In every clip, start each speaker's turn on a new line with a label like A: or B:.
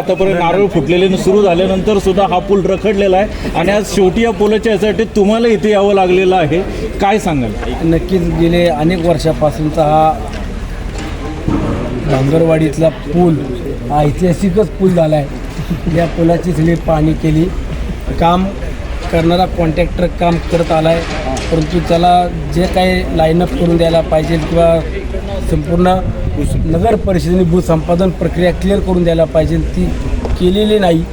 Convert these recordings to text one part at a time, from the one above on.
A: आतापर्यंत नारळ फुटलेले सुरू झाल्यानंतर सुद्धा हा पूल रखडलेला आहे. आणि आज शेवटी या पुलाच्या यासाठी तुम्हाला इथे यावं लागलेलं आहे. काय सांगाल?
B: नक्कीच गेले अनेक वर्षापासूनचा हा भांगरवाडीतला पूल हा ऐतिहासिकच पूल झाला आहे. या पुलाची सगळी पाणी केली. काम करणारा कॉन्ट्रॅक्टर काम करत आला आहे परंतु त्याला जे काही लाईनअप करून द्यायला पाहिजे किंवा संपूर्ण नगर परिषदेने भूसंपादन प्रक्रिया क्लिअर करून द्यायला पाहिजे. ती केलेली नाही.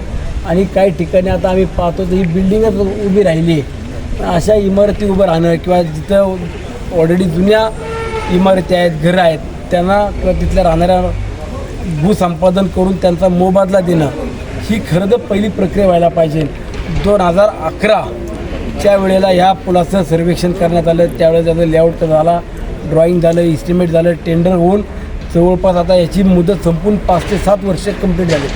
B: आणि काही ठिकाणी आता आम्ही पाहतो तर ही बिल्डिंगच उभी राहिली आहे. अशा इमारती उभं राहणं किंवा जिथं ऑलरेडी जुन्या इमारती आहेत घरं आहेत त्यांना किंवा तिथल्या राहणाऱ्या भूसंपादन करून त्यांचा मोबदला देणं ही खरं तर पहिली प्रक्रिया व्हायला पाहिजे. दोन हजार अकराच्या वेळेला ह्या पुलाचं सर्वेक्षण करण्यात आलं. त्यावेळेस त्याचा लेआउट झाला. ड्रॉईंग झालं इस्टिमेट झालं टेंडर होऊन जवळपास आता याची मुदत संपून पाच ते सात वर्ष कंप्लीट झाली.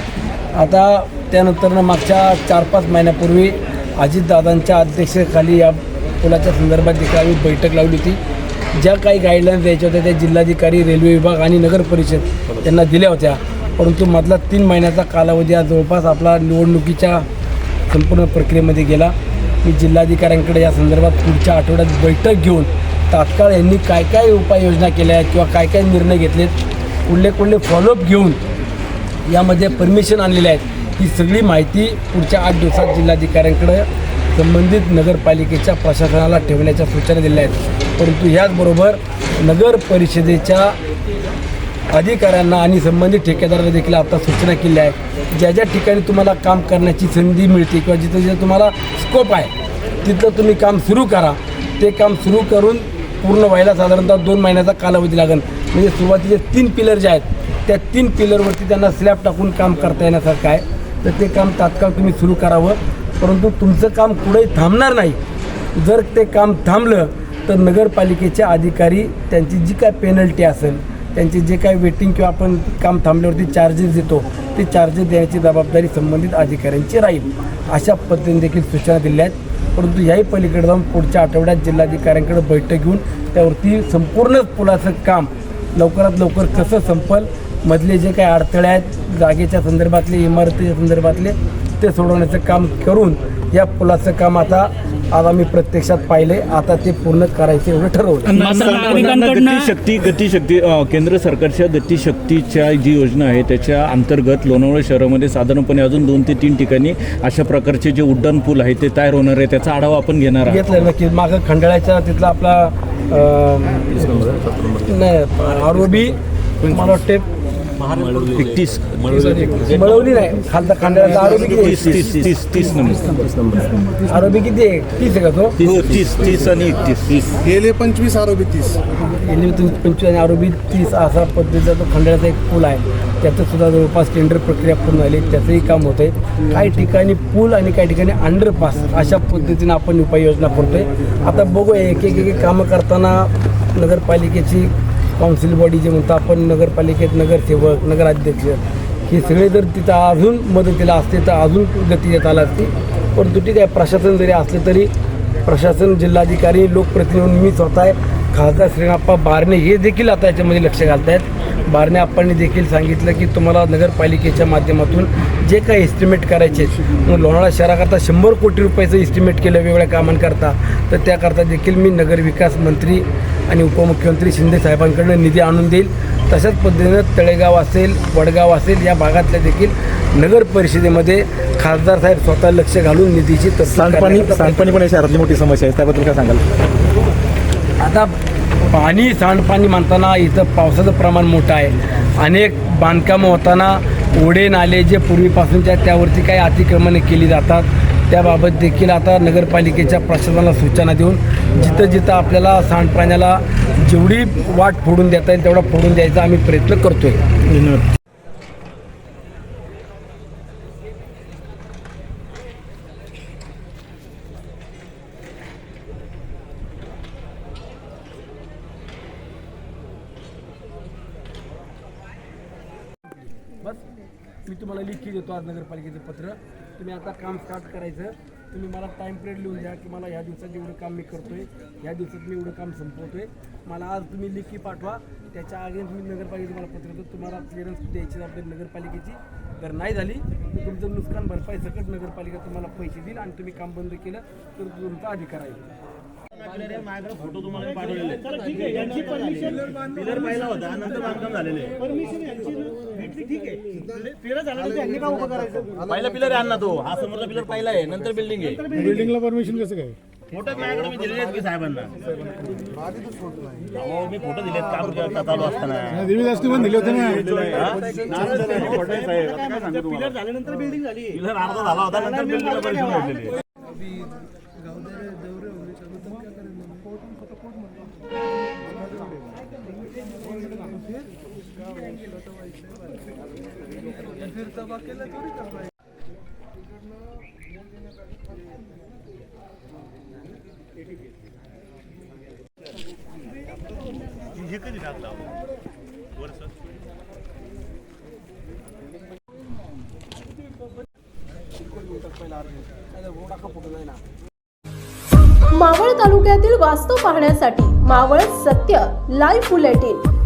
B: आता त्यानंतरनं मागच्या चार पाच महिन्यापूर्वी अजितदादांच्या अध्यक्षतेखाली या पुलाच्या संदर्भात देखील आम्ही बैठक लावली होती. ज्या काही गाईडलाईन्स द्यायच्या होत्या त्या जिल्हाधिकारी रेल्वे विभाग आणि नगर परिषद यांना दिल्या होत्या. परंतु मधला तीन महिन्याचा कालावधी हा जवळपास आपला निवडणुकीच्या संपूर्ण प्रक्रियेमध्ये गेला. मी जिल्हाधिकाऱ्यांकडे या संदर्भात पुढच्या आठवड्यात बैठक घेऊन तात्काळ यांनी काय काय उपाययोजना केल्या आहेत किंवा काय काय निर्णय घेतलेत कुठले कुठले फॉलोअप घेऊन यामध्ये परमिशन आणलेले आहेत ही सगळी माहिती पुढच्या आठ दिवसात जिल्हाधिकाऱ्यांकडे संबंधित नगरपालिकेच्या प्रशासनाला ठेवण्याच्या सूचना दिल्या आहेत. परंतु ह्याचबरोबर नगर परिषदेच्या अधिकाऱ्यांना आणि संबंधित ठेकेदारांना देखील आता सूचना केल्या आहेत. ज्या ज्या ठिकाणी तुम्हाला काम करण्याची संधी मिळते किंवा जिथं जिथं तुम्हाला स्कोप आहे तिथलं तुम्ही काम सुरू करा. ते काम सुरू करून पूर्ण व्हायला साधारणतः दोन महिन्याचा कालावधी लागेल. म्हणजे सुरुवातीचे तीन पिलर जे आहेत त्या तीन पिलरवरती त्यांना स्लॅब टाकून काम करता येण्यासारखं आहे. तर ते काम तात्काळ तुम्ही सुरू करावं. परंतु तुमचं काम कुठेही थांबणार नाही. जर ते काम थांबलं तर नगरपालिकेचे अधिकारी त्यांची जी काय पेनल्टी असेल त्यांचे जे काय वेटिंग किंवा आपण काम थांबल्यावरती चार्जेस देतो ते चार्जेस देण्याची जबाबदारी संबंधित अधिकाऱ्यांची राहील. अशा पद्धतीने देखील सूचना दिल्या आहेत. परंतु याही पलीकडे जाऊन पुढच्या आठवड्यात जिल्हाधिकाऱ्यांकडे बैठक घेऊन त्यावरती संपूर्ण पुलाचं काम लवकरात लवकर कसं संपल मधले जे काही अडथळे आहेत जागेच्या संदर्भातले इमारतीच्या संदर्भातले ते सोडवण्याचं काम करून या पुलाचं काम आता आज आम्ही प्रत्यक्षात पाहिले. आता ते पूर्ण करायचं एवढं ठरवलं.
C: नागरिकांकडनं
A: गतिशक्ती केंद्र सरकारच्या गतिशक्तीच्या जी योजना आहे त्याच्या अंतर्गत लोणावळा शहरामध्ये साधारणपणे अजून दोन ते तीन ठिकाणी अशा प्रकारचे जे उड्डाण पूल आहे ते तयार होणार आहे त्याचा आढावा आपण घेणार आहोत.
B: घेतलं नक्की. मागं खंडाळ्याच्या तिथला आपला नाही आरोबी मला वाटते
A: एकतीस.
B: मिळवली नाही. खालता खंडाळ्याचा आरोबी
A: तीस
B: किती
A: तीस तीस तीस नंबर.
B: किती आहे? तीस आहे का तो?
A: तीस तीस तीस आणि एकतीस.
D: गेले पंचवीस आरोपी तीस.
B: गेली पंचवीस आणि आरोबी तीस. असा पद्धतीचा तो खंडाळ्याचा एक पूल आहे. त्याचं सुद्धा जवळपास टेंडर प्रक्रिया पूर्ण झाली. त्याचंही काम होतं आहे काही ठिकाणी पूल आणि काही ठिकाणी अंडरपास अशा पद्धतीनं आपण उपाययोजना करतोय. आता बघूया एक एक एक कामं करताना नगरपालिकेची काउन्सिल बॉडी जे म्हणतो आपण नगरपालिकेत नगरसेवक नगराध्यक्ष हे सगळे जर तिथं अजून मदतीला असते तर अजून गती देत आला असती. परंतु ठीक आहे प्रशासन जरी असले तरी प्रशासन जिल्हाधिकारी लोकप्रतिनिधी मी स्वतः आहे. खासदार श्रीनाप्पा बारणे हे देखील आता याच्यामध्ये लक्ष घालत आहेत बारणे आप्पांनी देखील सांगितलं की तुम्हाला नगरपालिकेच्या माध्यमातून जे काही एस्टिमेट करायचे मग लोणावळा शहराकरता शंभर कोटी रुपयाचं एस्टिमेट केलं वेगवेगळ्या कामांकरता. तर त्याकरता देखील मी नगरविकास मंत्री आणि उपमुख्यमंत्री शिंदे साहेबांकडून निधी आणून देईल. तशाच पद्धतीनं तळेगाव असेल वडगाव असेल या भागातल्या देखील नगर परिषदेमध्ये खासदार साहेब स्वतः लक्ष घालून निधीची तरतूद
E: सांडपाणी सांडपाणी पण या शहरातली मोठी समस्या आहे. त्याबद्दल काय सांगाल?
B: आता पाणी सांडपाणी म्हणताना इथं पावसाचं प्रमाण मोठं आहे. अनेक बांधकामं होताना ओढे नाले जे पूर्वीपासूनच्या आहेत, त्यावरती काही अतिक्रमणे केली जातात त्याबाबत देखील आता नगरपालिकेच्या प्रशासनाला सूचना देऊन जिथं जिथं आपल्याला सांडपाण्याला जेवढी वाट फोडून देता येईल तेवढा फोडून द्यायचा आम्ही प्रयत्न करतो आहे धन्यवाद. बस. मी तुम्हाला लिखी देतो आज नगरपालिकेचं पत्र. तुम्ही आता काम स्टार्ट करायचं. तुम्ही मला टाईम पिरियड लिहून द्या की मला ह्या दिवसात एवढं काम मी करतो आहे ह्या दिवसात मी एवढं काम संपवतो आहे मला आज तुम्ही लिखी पाठवा. त्याच्या अगेन्स्ट मी नगरपालिकेचं मला पत्र देतो. तुम्हाला क्लिअरन्स द्यायची जबाबदारी नगरपालिकेची जर नाही झाली तर तुमचं नुकसान भरपाई सकट नगरपालिका तुम्हाला पैसे देईल आणि तुम्ही काम बंद केलं तर तुमचा अधिकार आहे.
C: फोटो तुम्हाला पाठवलेले पिलर पहिला होता नंतर बांधकाम झालेले पहिला पिलर आहे ना तो. हा समोरचा पिलर पहिला आहे. नंतर बिल्डिंग आहे.
E: बिल्डिंगला परमिशन कसं काय?
C: फोटो माझ्याकडे मी दिलेले आहेत की साहेबांना. अहो मी फोटो दिलेत काम करता चालू असताना.
E: दिली जास्त पण दिले होते ना.
C: पिलर झाल्यानंतर बिल्डिंग झाली. पिलर अर्धा झाला होता नंतर बिल्डिंगला परमिशन भेटलेली हे कधी टाकला वर्ष
D: मावळ तालुक्यातील वास्तव पाहण्यासाठी मावळ सत्य लाईव्ह बुलेटिन.